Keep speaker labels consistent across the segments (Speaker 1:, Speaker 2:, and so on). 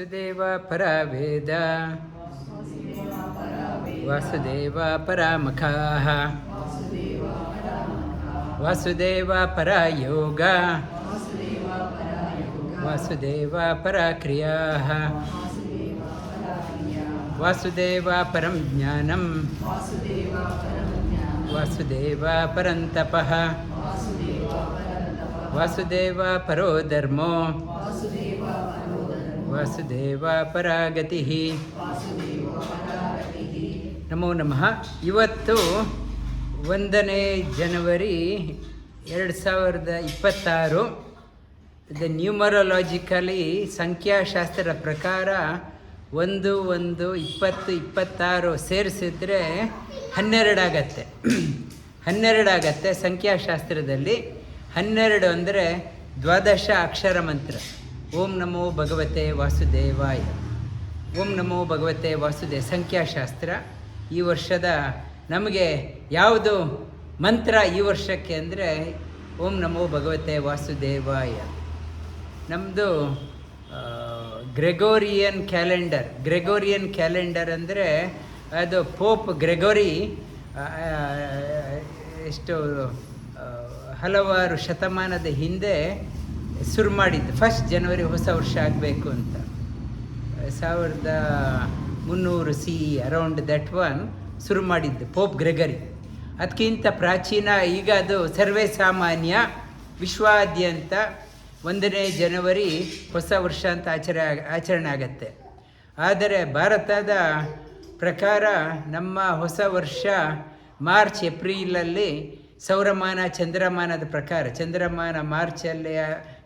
Speaker 1: परा वेद वसुदेवारामुखाः वसुदेव परायोगेव पराक्रियाः। परं ज्ञानं वासुदेव परन्तपः। वासुदेव परो धर्मो। ವಾಸುದೇವ ಪರಾಗತಿ. ನಮೋ ನಮಃ. ಇವತ್ತು ಒಂದನೇ ಜನವರಿ ಎರಡು ಸಾವಿರದ ಇಪ್ಪತ್ತಾರು. ದ ನ್ಯೂಮರಲಾಜಿಕಲಿ ಸಂಖ್ಯಾಶಾಸ್ತ್ರದ ಪ್ರಕಾರ ಒಂದು ಒಂದು, ಇಪ್ಪತ್ತು, ಇಪ್ಪತ್ತಾರು ಸೇರಿಸಿದ್ರೆ ಹನ್ನೆರಡಾಗತ್ತೆ ಹನ್ನೆರಡಾಗತ್ತೆ ಸಂಖ್ಯಾಶಾಸ್ತ್ರದಲ್ಲಿ. ಹನ್ನೆರಡು ಅಂದರೆ ದ್ವಾದಶ ಅಕ್ಷರ ಮಂತ್ರ. ಓಂ ನಮೋ ಭಗವತೆ ವಾಸುದೇವಾಯ. ಓಂ ನಮೋ ಭಗವತೆ ವಾಸುದೇವ ಸಂಖ್ಯಾಶಾಸ್ತ್ರ. ಈ ವರ್ಷದ ನಮಗೆ ಯಾವುದು ಮಂತ್ರ ಈ ವರ್ಷಕ್ಕೆ ಅಂದರೆ ಓಂ ನಮೋ ಭಗವತೆ ವಾಸುದೇವಾಯ. ನಮ್ಮದು ಗ್ರೆಗೋರಿಯನ್ ಕ್ಯಾಲೆಂಡರ್. ಗ್ರೆಗೋರಿಯನ್ ಕ್ಯಾಲೆಂಡರ್ ಅಂದರೆ ಅದು ಪೋಪ್ ಗ್ರೆಗೋರಿ ಎಷ್ಟು ಹಲವಾರು ಶತಮಾನದ ಹಿಂದೆ ಶುರು ಮಾಡಿದ್ದು. ಫಸ್ಟ್ ಜನವರಿ ಹೊಸ ವರ್ಷ ಆಗಬೇಕು ಅಂತ. ಸಾವಿರದ ಮುನ್ನೂರು ಸಿ ಅರೌಂಡ್ ದಟ್ ಒನ್ ಶುರು ಮಾಡಿದ್ದು ಪೋಪ್ ಗ್ರೆಗರಿ ಅದಕ್ಕಿಂತ ಪ್ರಾಚೀನ, ಈಗ ಅದು ಸರ್ವೇ ಸಾಮಾನ್ಯ, ವಿಶ್ವಾದ್ಯಂತ ಒಂದನೇ ಜನವರಿ ಹೊಸ ವರ್ಷ ಅಂತ ಆಚರ, ಆಚರಣೆ ಆಗತ್ತೆ. ಆದರೆ ಭಾರತದ ಪ್ರಕಾರ ನಮ್ಮ ಹೊಸ ವರ್ಷ ಮಾರ್ಚ್ ಏಪ್ರಿಲಲ್ಲಿ ಸೌರಮಾನ, ಚಂದ್ರಮಾನದ ಪ್ರಕಾರ. ಚಂದ್ರಮಾನ ಮಾರ್ಚಲ್ಲಿ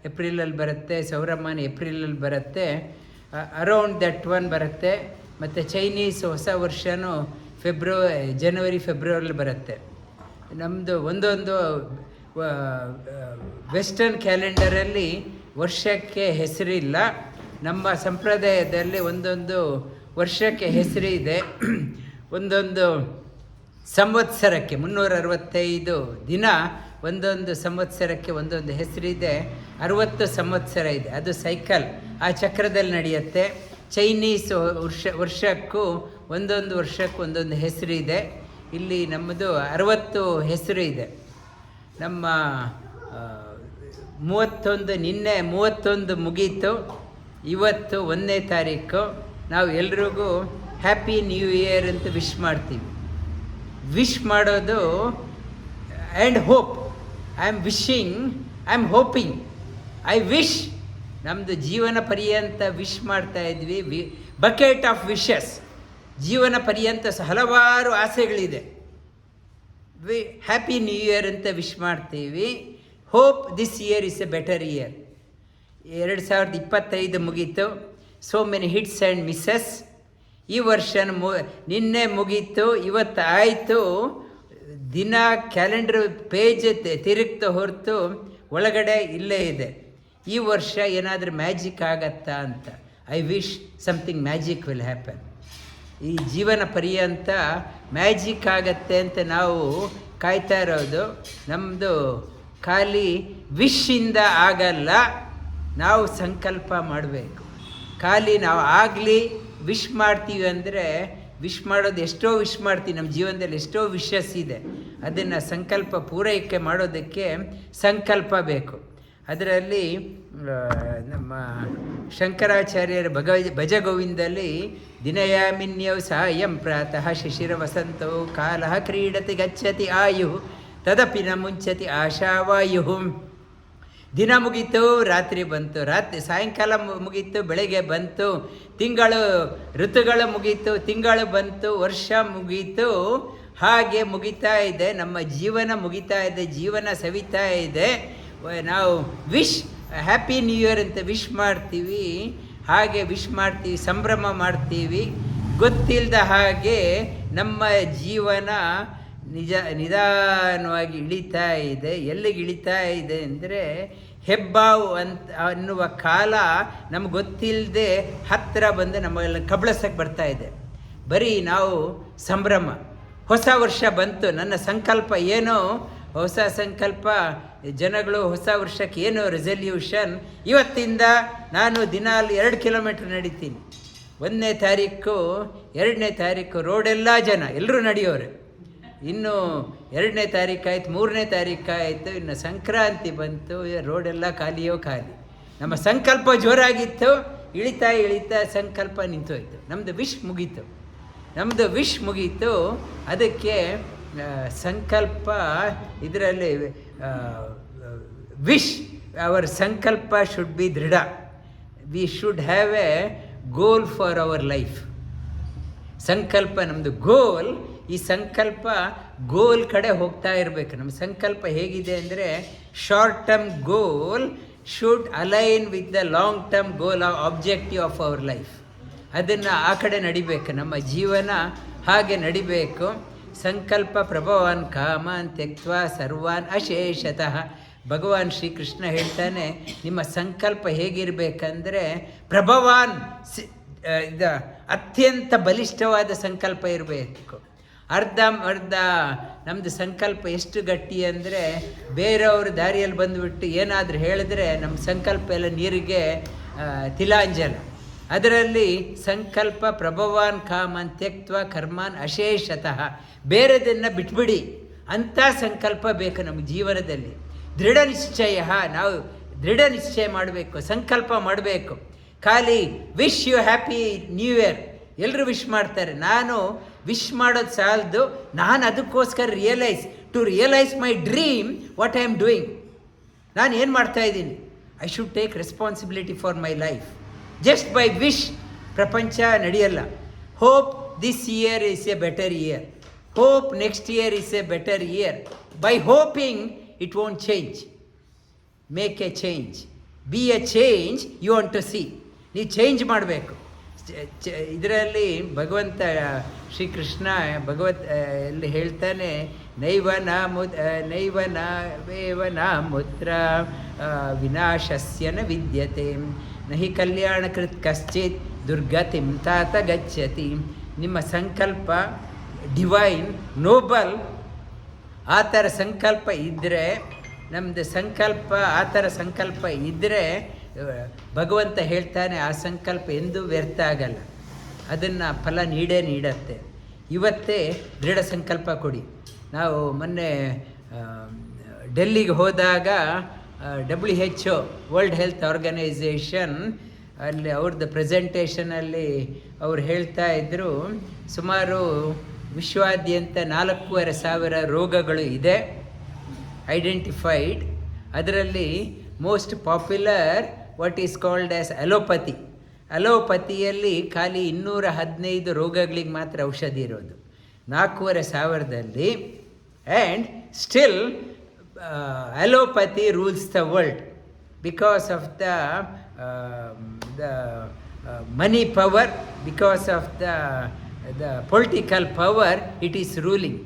Speaker 1: ಏಪ್ರಿಲಲ್ಲಿ ಬರುತ್ತೆ, ಸೌರಮಾನ ಏಪ್ರಿಲಲ್ಲಿ ಬರುತ್ತೆ ಅರೌಂಡ್ ದಟ್ ಒನ್ ಬರುತ್ತೆ, ಮತ್ತು ಚೈನೀಸ್ ಹೊಸ ವರ್ಷನೂ ಫೆಬ್ರವರಿ ಜನವರಿ ಫೆಬ್ರವರಿಲಿ ಬರುತ್ತೆ. ನಮ್ಮದು ಒಂದೊಂದು ವೆಸ್ಟರ್ನ್ ಕ್ಯಾಲೆಂಡರಲ್ಲಿ ವರ್ಷಕ್ಕೆ ಹೆಸರಿಲ್ಲ. ನಮ್ಮ ಸಂಪ್ರದಾಯದಲ್ಲಿ ಒಂದೊಂದು ವರ್ಷಕ್ಕೆ ಹೆಸರು ಇದೆ ಒಂದೊಂದು ಸಂವತ್ಸರಕ್ಕೆ ಮುನ್ನೂರ ಅರವತ್ತೈದು ದಿನ ಒಂದೊಂದು ಸಂವತ್ಸರಕ್ಕೆ ಒಂದೊಂದು ಹೆಸರಿದೆ. ಅರವತ್ತು ಸಂವತ್ಸರ ಇದೆ. ಅದು ಸೈಕಲ್ ಆ ಚಕ್ರದಲ್ಲಿ ನಡೆಯುತ್ತೆ. ಚೈನೀಸ್ ವರ್ಷ, ವರ್ಷಕ್ಕೂ ಒಂದೊಂದು ವರ್ಷಕ್ಕೂ ಒಂದೊಂದು ಹೆಸರು ಇದೆ. ಇಲ್ಲಿ ನಮ್ಮದು ಅರವತ್ತು ಹೆಸರು ಇದೆ. ನಮ್ಮ ಮೂವತ್ತೊಂದು, ನಿನ್ನೆ ಮೂವತ್ತೊಂದು ಮುಗೀತು. ಇವತ್ತು ಒಂದನೇ ತಾರೀಕು. ನಾವು ಎಲ್ರಿಗೂ ಹ್ಯಾಪಿ ನ್ಯೂ ಇಯರ್ ಅಂತ ವಿಶ್ ಮಾಡ್ತೀವಿ. ವಿಶ್ ಮಾಡೋದು and hope I am wishing I am hoping I wish ನಮ್ಮದು ಜೀವನ ಪರ್ಯಂತ ವಿಶ್ ಮಾಡ್ತಾ ಇದ್ವಿ. ವಿ ಬಕೆಟ್ ಆಫ್ ವಿಶಸ್ ಜೀವನ ಪರ್ಯಂತ ಹಲವಾರು ಆಸೆಗಳಿದೆ. ವಿ ಹ್ಯಾಪಿ ನ್ಯೂ ಇಯರ್ ಅಂತ ವಿಶ್ ಮಾಡ್ತೀವಿ. Hope this year is a better year ಎರಡು ಸಾವಿರದ ಇಪ್ಪತ್ತೈದು ಮುಗೀತು. So many hits and misses ಈ ವರ್ಷ ಮು, ನಿನ್ನೆ ಮುಗೀತು. ಇವತ್ತು ಆಯಿತು ದಿನ ಕ್ಯಾಲೆಂಡರ್ ಪೇಜ್ ತಿರುಗ್ತಾ ಹೊರತು ಒಳಗಡೆ ಇಲ್ಲೇ ಇದೆ. ಈ ವರ್ಷ ಏನಾದರೂ ಮ್ಯಾಜಿಕ್ ಆಗತ್ತಾ ಅಂತ? I wish something magic will happen ಈ ಜೀವನ ಪರ್ಯಂತ ಮ್ಯಾಜಿಕ್ ಆಗತ್ತೆ ಅಂತ ನಾವು ಕಾಯ್ತಾ ಇರೋದು. ನಮ್ಮದು ಖಾಲಿ ವಿಶ್ಶಿಂದ ಆಗಲ್ಲ, ನಾವು ಸಂಕಲ್ಪ ಮಾಡಬೇಕು. ಖಾಲಿ ನಾವು ಆಗಲಿ ವಿಶ್ ಮಾಡ್ತೀವಿ ಅಂದರೆ ವಿಶ್ ಮಾಡೋದು ಎಷ್ಟೋ ವಿಶ್ ಮಾಡ್ತೀವಿ. ನಮ್ಮ ಜೀವನದಲ್ಲಿ ಎಷ್ಟೋ ವಿಶಸ್ ಇದೆ. ಅದನ್ನು ಸಂಕಲ್ಪ ಪೂರೈಕೆ ಮಾಡೋದಕ್ಕೆ ಸಂಕಲ್ಪ ಬೇಕು. ಅದರಲ್ಲಿ ನಮ್ಮ ಶಂಕರಾಚಾರ್ಯರ ಭಗ ಭಜಗೋವಿಂದಲ್ಲಿ, ದಿನಯಾಮಿನ್ಯೌ ಸಾಯಂ ಪ್ರಾತಃ ಶಿಶಿರ ವಸಂತೌ ಕಾಲಃ ಕ್ರೀಡತಿ ಗಚ್ಚತಿ ಆಯು, ತದಪಿ ನ ಮುಂಚತಿ ಆಶಾವಾಯು. ದಿನ ಮುಗೀತು, ರಾತ್ರಿ ಬಂತು, ರಾತ್ರಿ ಸಾಯಂಕಾಲ ಮುಗೀತು, ಬೆಳಗ್ಗೆ ಬಂತು, ತಿಂಗಳು, ಋತುಗಳು ಮುಗೀತು, ತಿಂಗಳು ಬಂತು, ವರ್ಷ ಮುಗೀತು, ಹಾಗೆ ಮುಗಿತಾ ಇದೆ, ನಮ್ಮ ಜೀವನ ಮುಗಿತಾ ಇದೆ, ಜೀವನ ಸವಿತಾ ಇದೆ. ನಾವು ವಿಶ್, ಹ್ಯಾಪಿ ನ್ಯೂ ಇಯರ್ ಅಂತ ವಿಶ್ ಮಾಡ್ತೀವಿ. ಹಾಗೆ ವಿಶ್ ಮಾಡ್ತೀವಿ, ಸಂಭ್ರಮ ಮಾಡ್ತೀವಿ. ಗೊತ್ತಿಲ್ಲದ ಹಾಗೆ ನಮ್ಮ ಜೀವನ ನಿಜ, ನಿಧಾನವಾಗಿ ಇಳಿತಾ ಇದೆ. ಎಲ್ಲಿಗೆ ಇಳಿತಾ ಇದೆ ಅಂದರೆ ಹೆಬ್ಬಾವು ಅಂತ ಅನ್ನುವ ಕಾಲ ನಮ್ಗೆ ಗೊತ್ತಿಲ್ಲದೆ ಹತ್ತಿರ ಬಂದು ನಮಗೆಲ್ಲ ಕಬಳಸಕ್ಕೆ ಬರ್ತಾ ಇದೆ. ಬರೀ ನಾವು ಸಂಭ್ರಮ. ಹೊಸ ವರ್ಷ ಬಂತು, ನನ್ನ ಸಂಕಲ್ಪ ಏನೋ ಹೊಸ ಸಂಕಲ್ಪ, ಜನಗಳು ಹೊಸ ವರ್ಷಕ್ಕೆ ಏನು ರೆಸಲ್ಯೂಷನ್ ಇವತ್ತಿಂದ ನಾನು ದಿನಾಲು ಎರಡು ಕಿಲೋಮೀಟ್ರ್ ನಡೀತೀನಿ. ಒಂದನೇ ತಾರೀಕು, ಎರಡನೇ ತಾರೀಕು ರೋಡೆಲ್ಲ ಜನ ಎಲ್ಲರೂ ನಡೆಯೋರು. ಇನ್ನು ಎರಡನೇ ತಾರೀಕು ಆಯ್ತು, ಮೂರನೇ ತಾರೀಕು ಆಯಿತು, ಇನ್ನು ಸಂಕ್ರಾಂತಿ ಬಂತು ರೋಡೆಲ್ಲ ಖಾಲಿಯೋ ಖಾಲಿ. ನಮ್ಮ ಸಂಕಲ್ಪ ಜೋರಾಗಿತ್ತು, ಇಳಿತಾ ಇಳಿತಾ ಸಂಕಲ್ಪ ನಿಂತೋಯ್ತು. ನಮ್ಮದು ವಿಶ್ ಮುಗೀತು. ನಮ್ಮದು ವಿಶ್ ಮುಗೀತು, ಅದಕ್ಕೆ ಸಂಕಲ್ಪ ಇದರಲ್ಲಿ ವಿಶ್, ಅವರ್ ಸಂಕಲ್ಪ ಶುಡ್ ಬಿ ದೃಢ. We should have a goal for our life ಸಂಕಲ್ಪ ನಮ್ಮದು ಗೋಲ್ ಈ ಸಂಕಲ್ಪ ಗೋಲ್ ಕಡೆ ಹೋಗ್ತಾ ಇರಬೇಕು. ನಮ್ಮ ಸಂಕಲ್ಪ ಹೇಗಿದೆ ಅಂದರೆ short term goal should align with the long term goal objective of our life ಅದನ್ನು ಆ ಕಡೆ ನಡಿಬೇಕು. ನಮ್ಮ ಜೀವನ ಹಾಗೆ ನಡಿಬೇಕು. ಸಂಕಲ್ಪ ಪ್ರಭವಾನ್ ಕಾಮಾನ್ ತೆಕ್ತ ಸರ್ವಾನ್ ಅಶೇಷತಃ. ಭಗವಾನ್ ಶ್ರೀಕೃಷ್ಣ ಹೇಳ್ತಾನೆ, ನಿಮ್ಮ ಸಂಕಲ್ಪ ಹೇಗಿರಬೇಕಂದ್ರೆ ಪ್ರಭವಾನ್ ಇದ, ಅತ್ಯಂತ ಬಲಿಷ್ಠವಾದ ಸಂಕಲ್ಪ ಇರಬೇಕು. ಅರ್ಧ ಅರ್ಧ ನಮ್ಮದು ಸಂಕಲ್ಪ ಎಷ್ಟು ಗಟ್ಟಿ ಅಂದರೆ ಬೇರೆಯವ್ರ ದಾರಿಯಲ್ಲಿ ಬಂದುಬಿಟ್ಟು ಏನಾದರೂ ಹೇಳಿದ್ರೆ ನಮ್ಮ ಸಂಕಲ್ಪ ಎಲ್ಲ ನೀರಿಗೆ ತಿಲಾಂಜಲ. ಅದರಲ್ಲಿ ಸಂಕಲ್ಪ ಪ್ರಭವಾನ್ ಕಾಮನ್ ತ್ಯಕ್ವ ಕರ್ಮಾನ್ ಅಶೇಷತಃ. ಬೇರೆದನ್ನು ಬಿಟ್ಬಿಡಿ. ಅಂಥ ಸಂಕಲ್ಪ ಬೇಕು ನಮ್ಮ ಜೀವನದಲ್ಲಿ. ದೃಢ ನಿಶ್ಚಯ, ನಾವು ದೃಢ ನಿಶ್ಚಯ ಮಾಡಬೇಕು, ಸಂಕಲ್ಪ ಮಾಡಬೇಕು. ಖಾಲಿ wish you happy new year ಎಲ್ಲರೂ ವಿಶ್ ಮಾಡ್ತಾರೆ. ನಾನು ವಿಶ್ ಮಾಡೋದು ಸಾಲದು, ನಾನು ಅದಕ್ಕೋಸ್ಕರ realise to realise my dream what I am doing ನಾನು ಏನು ಮಾಡ್ತಾ ಇದ್ದೀನಿ? I should take responsibility for my life just by wish ಪ್ರಪಂಚ ನಡೆಯಲ್ಲ. Hope this year is a better year hope next year is a better year by hoping it won't change make a change be a change you want to see ನೀವು change ಮಾಡಬೇಕು. ಇದರಲ್ಲಿ ಭಗವಂತ, ಶ್ರೀಕೃಷ್ಣ ಭಗವತ್ ಎಲ್ಲಿ ಹೇಳ್ತಾನೆ ನೈವನ ಮುದ್ ನೈವನ ವೇವನ ಮುತ್ರ ವಿನಾಶಸ್ಯನ ವಿದ್ಯತೆ. ನಹಿ ಕಲ್ಯಾಣಕೃತ್ ಕಶ್ಚಿತ್ ದುರ್ಗತಿಂ ತಾತ ಗಚ್ಚತಿ. ನಿಮ್ಮ ಸಂಕಲ್ಪ ಡಿವೈನ್ ನೋಬಲ್ ಆ ಥರ ಸಂಕಲ್ಪ ಇದ್ದರೆ ನಮ್ಮದು ಸಂಕಲ್ಪ ಆ ಥರ ಸಂಕಲ್ಪ ಇದ್ದರೆ ಭಗವಂತ ಹೇಳ್ತಾನೆ ಆ ಸಂಕಲ್ಪ ಎಂದೂ ವ್ಯರ್ಥ ಆಗಲ್ಲ. ಅದನ್ನು ಫಲ ನೀಡೇ ನೀಡತ್ತೆ. ಇವತ್ತೇ ದೃಢ ಸಂಕಲ್ಪ ಕೊಡಿ. ನಾವು ಮೊನ್ನೆ ಡೆಲ್ಲಿಗೆ ಹೋದಾಗ W H world health organisation ಅಲ್ಲಿ ಅವ್ರದ್ದು ಪ್ರೆಸೆಂಟೇಷನಲ್ಲಿ ಅವ್ರು ಹೇಳ್ತಾ ಇದ್ದರು ಸುಮಾರು ವಿಶ್ವಾದ್ಯಂತ ನಾಲ್ಕೂವರೆ ಸಾವಿರ ರೋಗಗಳು ಇದೆ ಐಡೆಂಟಿಫೈಡ್ ಅದರಲ್ಲಿ most popular what is called as allopathy ಅಲೋಪತಿಯಲ್ಲಿ ಖಾಲಿ ಇನ್ನೂರ ಹದಿನೈದು ರೋಗಗಳಿಗೆ ಮಾತ್ರ ಔಷಧಿ ಇರೋದು. ನಾಲ್ಕೂವರೆ ಸಾವಿರದಲ್ಲಿ. And still allopathy rules the world because of the the money power because of the the political power it is ruling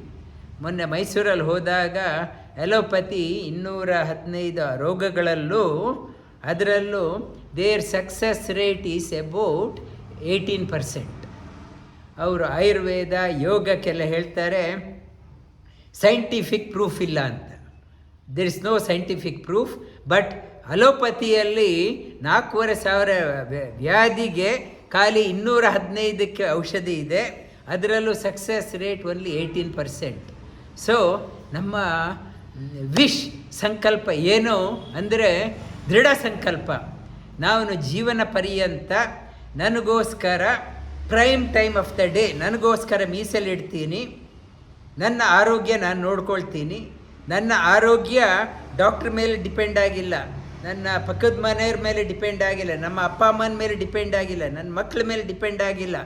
Speaker 1: ಮೊನ್ನೆ ಮೈಸೂರಲ್ಲಿ ಹೋದಾಗ ಎಲೋಪತಿ ಇನ್ನೂರ ಹದಿನೈದು ರೋಗಗಳಲ್ಲೂ, ಅದರಲ್ಲೂ there success rate is about eighteen percent ಅವರು ಆಯುರ್ವೇದ ಯೋಗಕ್ಕೆಲ್ಲ ಹೇಳ್ತಾರೆ ಸೈಂಟಿಫಿಕ್ ಪ್ರೂಫ್ ಇಲ್ಲ ಅಂತ. There is no scientific proof but ಅಲೋಪತಿಯಲ್ಲಿ ನಾಲ್ಕೂವರೆ ಸಾವಿರ ವ್ಯ- ವ್ಯಾಧಿಗೆ ಖಾಲಿ ಇನ್ನೂರ ಹದಿನೈದಕ್ಕೆ ಔಷಧಿ ಇದೆ. ಅದರಲ್ಲೂ success rate only eighteen percent so ನಮ್ಮ ವಿಶ್ ಸಂಕಲ್ಪ ಏನು ಅಂದರೆ ದೃಢ ಸಂಕಲ್ಪ. ನಾನು ಜೀವನ ಪರ್ಯಂತ ನನಗೋಸ್ಕರ prime time of the day ನನಗೋಸ್ಕರ ಮೀಸಲಿಡ್ತೀನಿ. ನನ್ನ ಆರೋಗ್ಯ ನಾನು ನೋಡ್ಕೊಳ್ತೀನಿ. ನನ್ನ ಆರೋಗ್ಯ ಡಾಕ್ಟ್ರ್ ಮೇಲೆ ಡಿಪೆಂಡ್ ಆಗಿಲ್ಲ. ನನ್ನ ಪಕ್ಕದ ಮನೆಯವ್ರ ಮೇಲೆ ಡಿಪೆಂಡ್ ಆಗಿಲ್ಲ. ನಮ್ಮ ಅಪ್ಪ ಅಮ್ಮನ ಮೇಲೆ ಡಿಪೆಂಡ್ ಆಗಿಲ್ಲ. ನನ್ನ ಮಕ್ಕಳ ಮೇಲೆ ಡಿಪೆಂಡ್ ಆಗಿಲ್ಲ.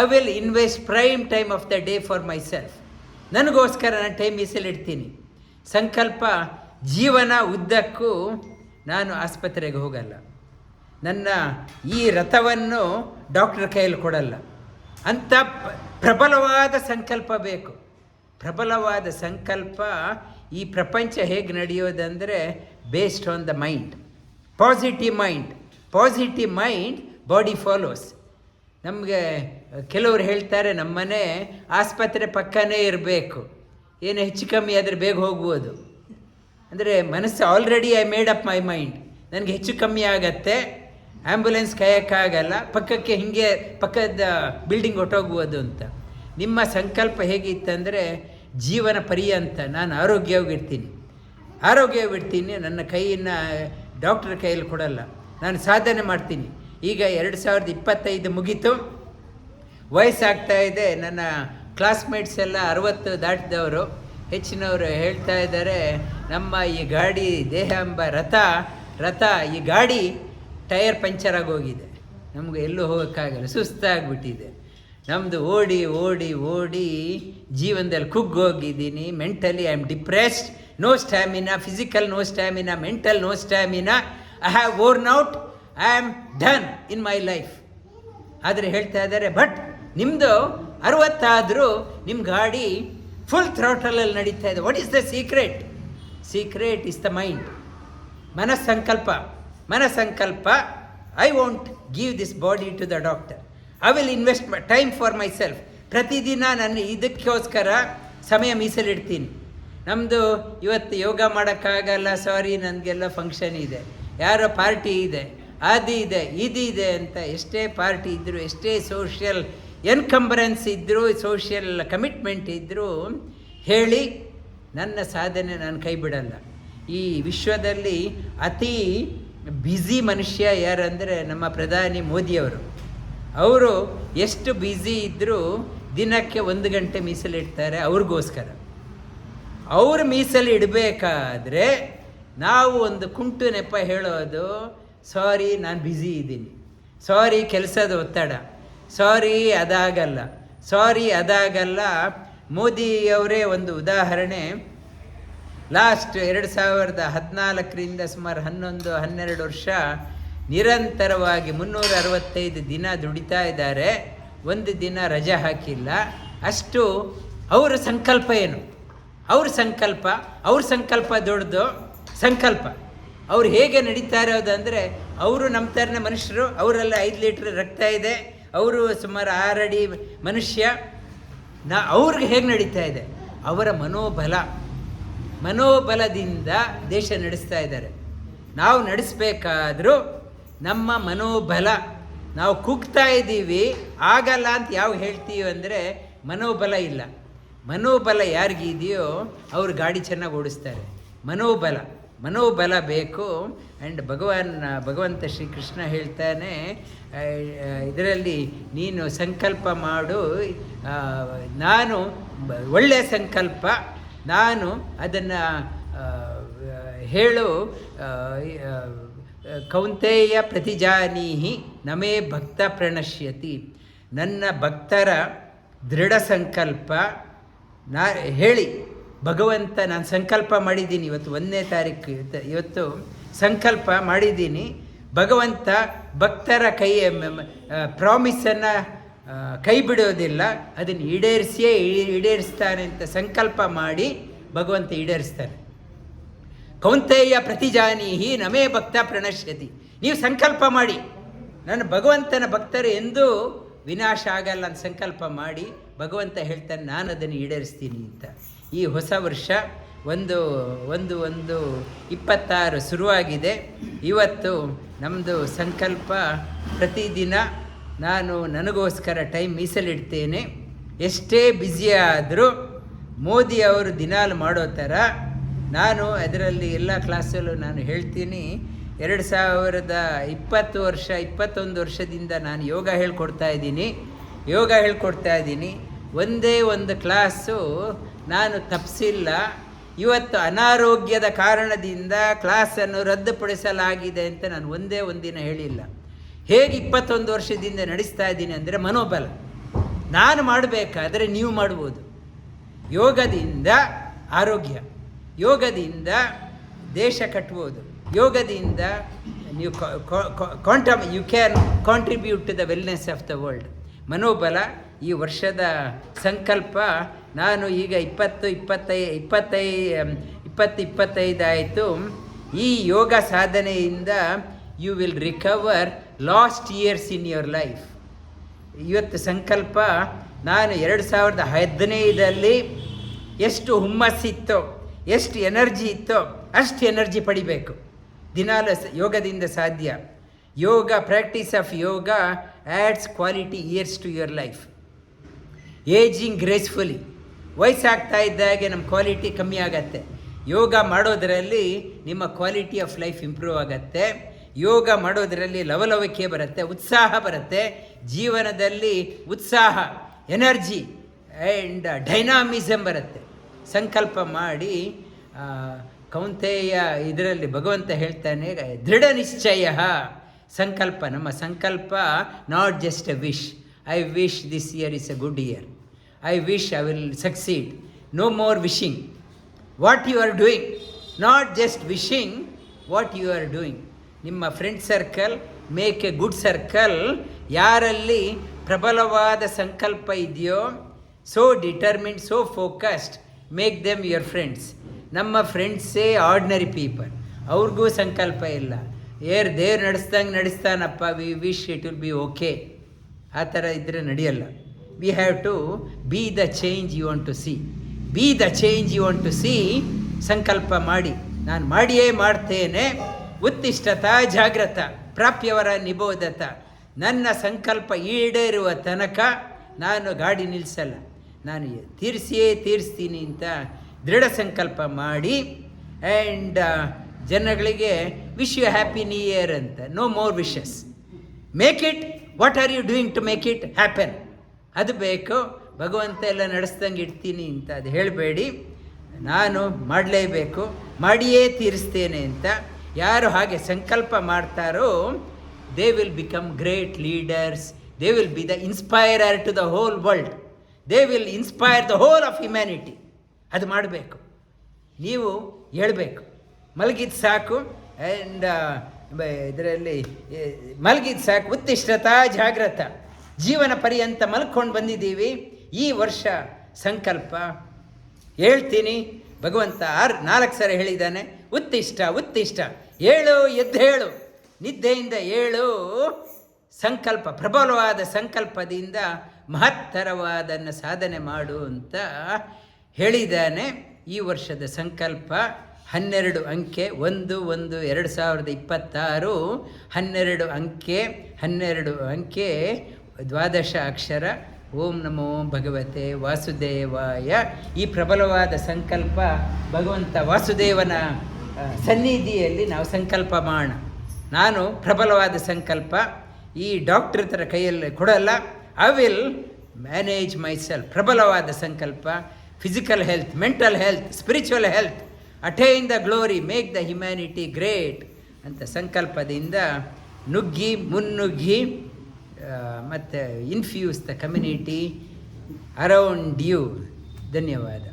Speaker 1: I will invest prime time of the day for myself ನನಗೋಸ್ಕರ ನಾನು ಟೈಮ್ ಮೀಸಲಿಡ್ತೀನಿ ಸಂಕಲ್ಪ ಜೀವನ ಉದ್ದಕ್ಕೂ ನಾನು ಆಸ್ಪತ್ರೆಗೆ ಹೋಗಲ್ಲ. ನನ್ನ ಈ ರಥವನ್ನು ಡಾಕ್ಟರ್ ಕೈಯಲ್ಲಿ ಕೊಡಲ್ಲ. ಅಂಥ ಪ್ರಬಲವಾದ ಸಂಕಲ್ಪ ಬೇಕು. ಪ್ರಬಲವಾದ ಸಂಕಲ್ಪ ಈ ಪ್ರಪಂಚ ಹೇಗೆ ನಡೆಯೋದಂದರೆ based on the mind positive mind positive mind body follows ನಮಗೆ ಕೆಲವರು ಹೇಳ್ತಾರೆ, ನಮ್ಮನೆ ಆಸ್ಪತ್ರೆ ಪಕ್ಕನೇ ಇರಬೇಕು. ಏನು ಹೆಚ್ಚು ಕಮ್ಮಿ ಆದರೆ ಬೇಗ ಹೋಗ್ಬೋದು. ಅಂದರೆ ಮನಸ್ಸು already I made up my mind ನನಗೆ ಹೆಚ್ಚು ಕಮ್ಮಿ ಆಗತ್ತೆ. ಆ್ಯಂಬುಲೆನ್ಸ್ ಕಾಯೋಕ್ಕಾಗಲ್ಲ ಪಕ್ಕಕ್ಕೆ ಹಿಂಗೆ ಪಕ್ಕದ ಬಿಲ್ಡಿಂಗ್ ಹೊಟ್ಟೋಗ್ಬೋದು ಅಂತ. ನಿಮ್ಮ ಸಂಕಲ್ಪ ಹೇಗಿತ್ತಂದರೆ ಜೀವನ ಪರ್ಯಂತ ನಾನು ಆರೋಗ್ಯವಾಗಿರ್ತೀನಿ ಆರೋಗ್ಯವಾಗಿರ್ತೀನಿ ನನ್ನ ಕೈಯನ್ನು ಡಾಕ್ಟರ್ ಕೈಯಲ್ಲಿ ಕೊಡಲ್ಲ. ನಾನು ಸಾಧನೆ ಮಾಡ್ತೀನಿ. ಈಗ ಎರಡು ಸಾವಿರದ ಇಪ್ಪತ್ತೈದು ಮುಗೀತು. ವಯಸ್ಸಾಗ್ತಾ ಇದೆ, ನನ್ನ ಕ್ಲಾಸ್ಮೇಟ್ಸ್ ಎಲ್ಲ ಅರವತ್ತು ದಾಟಿದವರು. ಹೆಚ್ಚಿನವರು ಹೇಳ್ತಾ ಇದ್ದಾರೆ, ನಮ್ಮ ಈ ಗಾಡಿ ದೇಹ ಎಂಬ ರಥ ರಥ ಈ ಗಾಡಿ ಟೈರ್ ಪಂಚರ್ ಆಗೋಗಿದೆ. ನಮಗೆ ಎಲ್ಲೂ ಹೋಗೋಕ್ಕಾಗಲ್ಲ, ಸುಸ್ತಾಗ್ಬಿಟ್ಟಿದೆ. ನಮ್ಮದು ಓಡಿ ಓಡಿ ಓಡಿ ಜೀವನದಲ್ಲಿ ಕುಗ್ಗೋಗಿದ್ದೀನಿ. Mentally I am depressed no stamina physical no stamina mental no stamina I have worn out I am done in my life ಆದರೆ ಹೇಳ್ತಾ ಇದ್ದಾರೆ ಬಟ್ ನಿಮ್ಮದು ಅರವತ್ತಾದರೂ ನಿಮ್ಮ ಗಾಡಿ ಫುಲ್ ಥ್ರೋಟಲಲ್ಲಿ ನಡೀತಾ ಇದೆ. What is the secret secret is the mind ಮನಸ್ಸಂಕಲ್ಪ. ಮನಸ್ಸಂಕಲ್ಪ. I want give this body to the doctor I will invest time for myself ಪ್ರತಿದಿನ ನಾನು ಇದಕ್ಕೋಸ್ಕರ ಸಮಯ ಮೀಸಲಿಡ್ತೀನಿ. ನಮ್ಮದು ಇವತ್ತು ಯೋಗ ಮಾಡೋಕ್ಕಾಗಲ್ಲ ಸಾರಿ ನನಗೆಲ್ಲ ಫಂಕ್ಷನ್ ಇದೆ. ಯಾರೋ ಪಾರ್ಟಿ ಇದೆ ಅದು ಇದೆ, ಇದು ಇದೆ ಅಂತ ಎಷ್ಟೇ ಪಾರ್ಟಿ ಇದ್ದರೂ ಎಷ್ಟೇ ಸೋಷಿಯಲ್ ಎನ್ಕಂಬರೆನ್ಸ್ ಇದ್ದರೂ ಸೋಷಿಯಲ್ ಕಮಿಟ್ಮೆಂಟ್ ಇದ್ದರೂ ಹೇಳಿ ನನ್ನ ಸಾಧನೆ ನಾನು ಕೈ ಬಿಡಲ್ಲ. ಈ ವಿಶ್ವದಲ್ಲಿ ಅತಿ ಬ್ಯುಸಿ ಮನುಷ್ಯ ಯಾರಂದರೆ ನಮ್ಮ ಪ್ರಧಾನಿ ಮೋದಿಯವರು. ಅವರು ಎಷ್ಟು ಬ್ಯುಸಿ ಇದ್ದರೂ ದಿನಕ್ಕೆ ಒಂದು ಗಂಟೆ ಮೀಸಲಿಡ್ತಾರೆ ಅವ್ರಿಗೋಸ್ಕರ. ಅವರು ಮೀಸಲು ಇಡಬೇಕಾದ್ರೆ ನಾವು ಒಂದು ಕುಂಟು ನೆಪ ಹೇಳೋದು ಸಾರಿ ನಾನು ಬ್ಯುಸಿ ಇದ್ದೀನಿ. ಸಾರಿ ಕೆಲಸದ ಒತ್ತಡ. ಸಾರಿ ಅದಾಗಲ್ಲ. ಸಾರಿ ಅದಾಗಲ್ಲ. ಮೋದಿಯವರೇ ಒಂದು ಉದಾಹರಣೆ. ಲಾಸ್ಟ್ ಎರಡು ಸಾವಿರದ ಹದಿನಾಲ್ಕರಿಂದ ಸುಮಾರು ಹನ್ನೊಂದು, ಹನ್ನೆರಡು ವರ್ಷ ನಿರಂತರವಾಗಿ ಮುನ್ನೂರ ಅರವತ್ತೈದು ದಿನ ದುಡಿತಾ ಇದ್ದಾರೆ. ಒಂದು ದಿನ ರಜೆ ಹಾಕಿಲ್ಲ. ಅಷ್ಟು ಅವರ ಸಂಕಲ್ಪ ಏನು? ಅವ್ರ ಸಂಕಲ್ಪ ಅವ್ರ ಸಂಕಲ್ಪ ದೊಡ್ಡದು ಸಂಕಲ್ಪ. ಅವ್ರು ಹೇಗೆ ನಡೀತಾ ಇರೋದಂದರೆ ಅವರು ನಮ್ಮ ಥರನೇ ಮನುಷ್ಯರು, ಅವರೆಲ್ಲ ಐದು ಲೀಟ್ರ್ ರಕ್ತ ಇದೆ. ಅವರು ಸುಮಾರು ಆರಡಿ ಮನುಷ್ಯ. ನಾ, ಅವ್ರಿಗೆ ಹೇಗೆ ನಡೀತಾ ಇದೆ? ಅವರ ಮನೋಬಲ. ಮನೋಬಲದಿಂದ ದೇಶ ನಡೆಸ್ತಾ ಇದ್ದಾರೆ. ನಾವು ನಡೆಸಬೇಕಾದ್ರೂ ನಮ್ಮ ಮನೋಬಲ. ನಾವು ಕುಗ್ತಾ ಇದ್ದೀವಿ, ಆಗಲ್ಲ ಅಂತ ಯಾವ ಹೇಳ್ತೀವಿ ಅಂದರೆ ಮನೋಬಲ ಇಲ್ಲ. ಮನೋಬಲ ಯಾರಿಗಿದೆಯೋ ಅವರು ಗಾಡಿ ಚೆನ್ನಾಗಿ ಓಡಿಸ್ತಾರೆ. ಮನೋಬಲ. ಮನೋಬಲ ಬೇಕು. ಆ್ಯಂಡ್ ಭಗವಾನ್, ಭಗವಂತ ಶ್ರೀಕೃಷ್ಣ ಹೇಳ್ತಾನೆ ಇದರಲ್ಲಿ ನೀನು ಸಂಕಲ್ಪ ಮಾಡು. ನಾನು ಒಳ್ಳೆಯ ಸಂಕಲ್ಪ. ನಾನು ಅದನ್ನು ಹೇಳು ಕೌಂತೆಯ ಪ್ರತಿಜಾನೀಹಿ ನಮೇ ಭಕ್ತ ಪ್ರಣಶ್ಯತಿ. ನನ್ನ ಭಕ್ತರ ದೃಢ ಸಂಕಲ್ಪ, ನಾ ಹೇಳಿ, ಭಗವಂತ ನಾನು ಸಂಕಲ್ಪ ಮಾಡಿದ್ದೀನಿ. ಇವತ್ತು ಒಂದನೇ ತಾರೀಕು, ಇವತ್ತು ಸಂಕಲ್ಪ ಮಾಡಿದ್ದೀನಿ. ಭಗವಂತ ಭಕ್ತರ ಕೈ ಪ್ರಾಮಿಸನ್ನು ಕೈ ಬಿಡೋದಿಲ್ಲ. ಅದನ್ನು ಈಡೇರಿಸಿಯೇ, ಈಡೇರಿಸ್ತಾನೆ ಅಂತ ಸಂಕಲ್ಪ ಮಾಡಿ ಭಗವಂತ ಈಡೇರಿಸ್ತಾನೆ. ಕೌಂತೆಯ ಪ್ರತಿಜಾನೀಹಿ ನಮೇ ಭಕ್ತ ಪ್ರಣಶ್ಯತಿ. ನೀವು ಸಂಕಲ್ಪ ಮಾಡಿ. ನನ್ನ ಭಗವಂತನ ಭಕ್ತರು ಎಂದೂ ವಿನಾಶ ಆಗಲ್ಲ ಅಂತ ಸಂಕಲ್ಪ ಮಾಡಿ ಭಗವಂತ ಹೇಳ್ತಾನೆ ನಾನು ಅದನ್ನು ಈಡೇರಿಸ್ತೀನಿ ಅಂತ. ಈ ಹೊಸ ವರ್ಷ ಒಂದು ಒಂದು ಒಂದು ಇಪ್ಪತ್ತಾರು ಶುರುವಾಗಿದೆ. ಇವತ್ತು ನಮ್ಮದು ಸಂಕಲ್ಪ ಪ್ರತಿದಿನ ನಾನು ನನಗೋಸ್ಕರ ಟೈಮ್ ಮೀಸಲಿಡ್ತೇನೆ. ಎಷ್ಟೇ ಬ್ಯುಸಿಯಾದರೂ ಮೋದಿ ಅವರು ದಿನಾಲು ಮಾಡೋ ಥರ ನಾನು ಅದರಲ್ಲಿ ಎಲ್ಲ ಕ್ಲಾಸಲ್ಲೂ ನಾನು ಹೇಳ್ತೀನಿ, ಎರಡು ಸಾವಿರದ ಇಪ್ಪತ್ತು ವರ್ಷ, ಇಪ್ಪತ್ತೊಂದು ವರ್ಷದಿಂದ ನಾನು ಯೋಗ ಹೇಳ್ಕೊಡ್ತಾ ಇದ್ದೀನಿ. ಯೋಗ ಹೇಳ್ಕೊಡ್ತಾ ಇದ್ದೀನಿ. ಒಂದೇ ಒಂದು ಕ್ಲಾಸು ನಾನು ತಪ್ಪಿಸಿಲ್ಲ ಇವತ್ತು ಅನಾರೋಗ್ಯದ ಕಾರಣದಿಂದ ಕ್ಲಾಸನ್ನು ರದ್ದುಪಡಿಸಲಾಗಿದೆ ಅಂತ ನಾನು ಒಂದೇ ಒಂದಿನ ಹೇಳಿಲ್ಲ. ಹೇಗೆ ಇಪ್ಪತ್ತೊಂದು ವರ್ಷದಿಂದ ನಡೆಸ್ತಾ ಇದ್ದೀನಿ ಅಂದರೆ ಮನೋಬಲ. ನಾನು ಮಾಡಬೇಕಾದ್ರೆ ನೀವು ಮಾಡ್ಬೋದು. ಯೋಗದಿಂದ ಆರೋಗ್ಯ. ಯೋಗದಿಂದ ದೇಶ ಕಟ್ಬೋದು. ಯೋಗದಿಂದ ನೀವು ಕಾಂಟಮ್ you can contribute to the wellness of the world ಮನೋಬಲ, ಈ ವರ್ಷದ ಸಂಕಲ್ಪ ನಾನು ಈಗ ಇಪ್ಪತ್ತು, ಇಪ್ಪತ್ತೈ ಇಪ್ಪತ್ತೈ ಇಪ್ಪತ್ತು, ಇಪ್ಪತ್ತೈದು ಆಯಿತು. ಈ ಯೋಗ ಸಾಧನೆಯಿಂದ you will recover lost years in your life ಇವತ್ತು ಸಂಕಲ್ಪ ನಾನು ಎರಡು ಸಾವಿರದ ಹದಿನೈದರಲ್ಲಿ ಎಷ್ಟು ಹುಮ್ಮಸ್ಸಿತ್ತೋ ಎಷ್ಟು ಎನರ್ಜಿ ಇತ್ತೋ ಅಷ್ಟು ಎನರ್ಜಿ ಪಡಿಬೇಕು. ದಿನಾಲ ಯೋಗದಿಂದ ಸಾಧ್ಯ. ಯೋಗ, practice of yoga adds quality years to your life. Ageing gracefully. ವಯಸ್ಸಾಗ್ತಾ ಇದ್ದಾಗೆ ನಮ್ಮ ಕ್ವಾಲಿಟಿ ಕಮ್ಮಿ ಆಗತ್ತೆ. ಯೋಗ ಮಾಡೋದರಲ್ಲಿ ನಿಮ್ಮ ಕ್ವಾಲಿಟಿ ಆಫ್ ಲೈಫ್ ಇಂಪ್ರೂವ್ ಆಗತ್ತೆ. ಯೋಗ ಮಾಡೋದರಲ್ಲಿ ಲವಲವಿಕೆ ಬರುತ್ತೆ, ಉತ್ಸಾಹ ಬರುತ್ತೆ. ಜೀವನದಲ್ಲಿ ಉತ್ಸಾಹ, ಎನರ್ಜಿ ಆ್ಯಂಡ್ ಡೈನಾಮಿಸಮ್ ಬರುತ್ತೆ. ಸಂಕಲ್ಪ ಮಾಡಿ ಕೌಂತೆಯ ಇದರಲ್ಲಿ ಭಗವಂತ ಹೇಳ್ತಾನೆ, ದೃಢ ನಿಶ್ಚಯ ಸಂಕಲ್ಪ, ನಮ್ಮ ಸಂಕಲ್ಪ not just a wish I wish this year is a good year I wish I will succeed no more wishing what you are doing not just wishing what you are doing ನಿಮ್ಮ friend circle make a good circle ಯಾರಲ್ಲಿ ಪ್ರಬಲವಾದ ಸಂಕಲ್ಪ ಇದೆಯೋ so determined so focused make them your friends ನಮ್ಮ ಫ್ರೆಂಡ್ಸೇ ordinary people ಅವ್ರಿಗೂ ಸಂಕಲ್ಪ ಇಲ್ಲ. ಏರ್ ದೇವ್ರು ನಡೆಸ್ದಂಗೆ ನಡೆಸ್ತಾನಪ್ಪ we wish it will be okay ಆ ಥರ ಇದ್ದರೆ ನಡೆಯಲ್ಲ. We have to be the change you want to see be the change you want to see ಸಂಕಲ್ಪ ಮಾಡಿ. ನಾನು ಮಾಡಿಯೇ ಮಾಡ್ತೇನೆ. ಉತ್ತಿಷ್ಟತ ಜಾಗ್ರತ, ಪ್ರಾಪ್ಯವರ ನಿಬೋಧತ. ನನ್ನ ಸಂಕಲ್ಪ ಈಡೇರುವ ತನಕ ನಾನು ಗಾಡಿ ನಿಲ್ಲಿಸಲ್ಲ ನಾನು ತೀರಿಸಿಯೇ ತೀರಿಸ್ತೀನಿ ಅಂತ ದೃಢ ಸಂಕಲ್ಪ ಮಾಡಿ ಆ್ಯಂಡ್ ಜನಗಳಿಗೆ wish you happy new year ಅಂತ. No more wishes make it what are you doing to make it happen ಅದು ಬೇಕು. ಭಗವಂತ ಎಲ್ಲ ನಡೆಸ್ದಂಗೆ ಇಡ್ತೀನಿ ಅಂತ ಅದು ಹೇಳಬೇಡಿ. ನಾನು ಮಾಡಲೇಬೇಕು. ಮಾಡಿಯೇ ತೀರಿಸ್ತೇನೆ ಅಂತ. ಯಾರು ಹಾಗೆ ಸಂಕಲ್ಪ ಮಾಡ್ತಾರೋ they will become great leaders they will be the inspirer to the whole world they will inspire the whole of humanity ಅದು ಮಾಡಬೇಕು. ನೀವು ಹೇಳಬೇಕು. ಮಲಗಿದ ಸಾಕು ಆ್ಯಂಡ್ ಇದರಲ್ಲಿ ಮಲಗಿದ ಸಾಕು. ಉತ್ತಿಷ್ಟತ ಜಾಗ್ರತ. ಜೀವನ ಪರ್ಯಂತ ಮಲ್ಕೊಂಡು ಬಂದಿದ್ದೀವಿ. ಈ ವರ್ಷ ಸಂಕಲ್ಪ. ಹೇಳ್ತೀನಿ. ಭಗವಂತ ಆರು, ನಾಲ್ಕು ಸರ ಹೇಳಿದ್ದಾನೆ. ಉತ್ತಿಷ್ಟ ಉತ್ತಿಷ್ಟ ಏಳು ಎದ್ದೇಳು ನಿದ್ದೆಯಿಂದ ಏಳು. ಸಂಕಲ್ಪ, ಪ್ರಬಲವಾದ ಸಂಕಲ್ಪದಿಂದ ಮಹತ್ತರವಾದನ್ನು ಸಾಧನೆ ಮಾಡು ಅಂತ ಹೇಳಿದ್ದಾನೆ ಈ ವರ್ಷದ ಸಂಕಲ್ಪ. ಹನ್ನೆರಡು ಅಂಕೆ, ಒಂದು ಒಂದು, ಎರಡು ಸಾವಿರದ ಇಪ್ಪತ್ತಾರು, ಹನ್ನೆರಡು ಅಂಕೆ ಹನ್ನೆರಡು ಅಂಕೆ, ದ್ವಾದಶ ಅಕ್ಷರ, ಓಂ ನಮೋ ಭಗವತೆ ವಾಸುದೇವಾಯ. ಈ ಪ್ರಬಲವಾದ ಸಂಕಲ್ಪ ಭಗವಂತ ವಾಸುದೇವನ ಸನ್ನಿಧಿಯಲ್ಲಿ ನಾವು ಸಂಕಲ್ಪ ಮಾಡೋಣ ನಾನು ಪ್ರಬಲವಾದ ಸಂಕಲ್ಪ ಈ ಡಾಕ್ಟರ್ ಥರ ಕೈಯಲ್ಲಿ ಕೊಡಲ್ಲ. I will manage myself ಪ್ರಬಲವಾದ ಸಂಕಲ್ಪ physical health mental health spiritual health attain the glory make the humanity great ಅಂತ ಸಂಕಲ್ಪದಿಂದ ನುಗ್ಗಿ, ಮುನ್ನುಗ್ಗಿ ಮತ್ತು infuse the community around you ಧನ್ಯವಾದ.